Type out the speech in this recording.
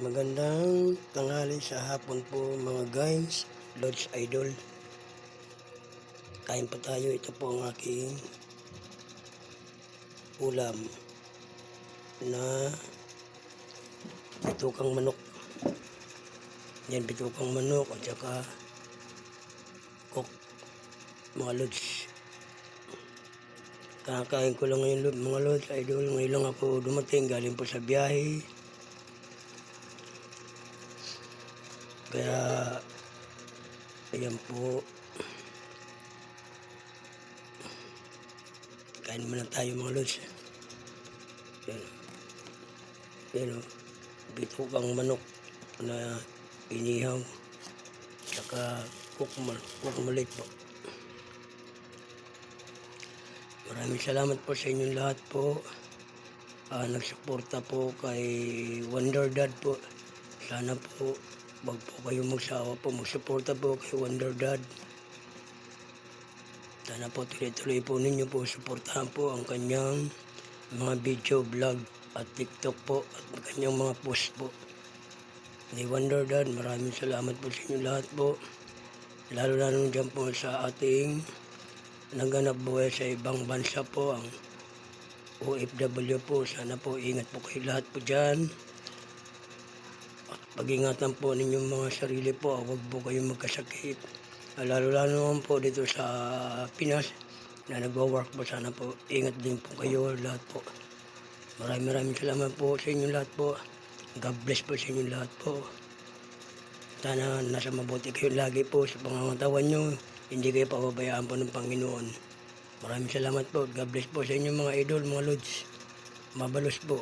Magandang tanghali sa hapon po mga guys, Lodge Idol. Kain pa tayo, ito po ang aking ulam na bitukang manok. Yan, bitukang manok at saka cook, mga Lodge. Kakain ko lang ngayon mga Lodge Idol. Ngayon lang ako dumating, galing po sa biyahe. Kaya, ayan po. Kain muna tayo mga lods. Yan. Yan o. Bitukang manok na inihaw. Saka kukmal, kukmalit po. Maraming salamat po sa inyong lahat po. Ah, nagsuporta po kay Wonder Dad po. Sana po wag po kayong magsawa po. Magsuporta po kay Wonder Dad. Sana po tuloy-tuloy po ninyo po suportahan po ang kanyang mga video, vlog at TikTok po at kanyang mga post po. Ni Wonder Dad, maraming salamat po sa inyo lahat po. Lalo-lalo dyan po sa ating naganap buhay sa ibang bansa po ang OFW po. Sana po ingat po kayo lahat po dyan. At pag-ingatan po ninyong mga sarili po. Huwag po kayong magkasakit. Lalo-lalo naman po dito sa Pinas na nagwo-work po. Sana po ingat din po kayo lahat po. Maraming maraming salamat po sa inyo lahat po. God bless po sa inyo lahat po. Sana nasa mabuti kayo lagi po sa pangangatawan nyo. Hindi kayo pababayaan po ng Panginoon. Maraming salamat po. God bless po sa inyo mga idol, mga lods. Mabalos po.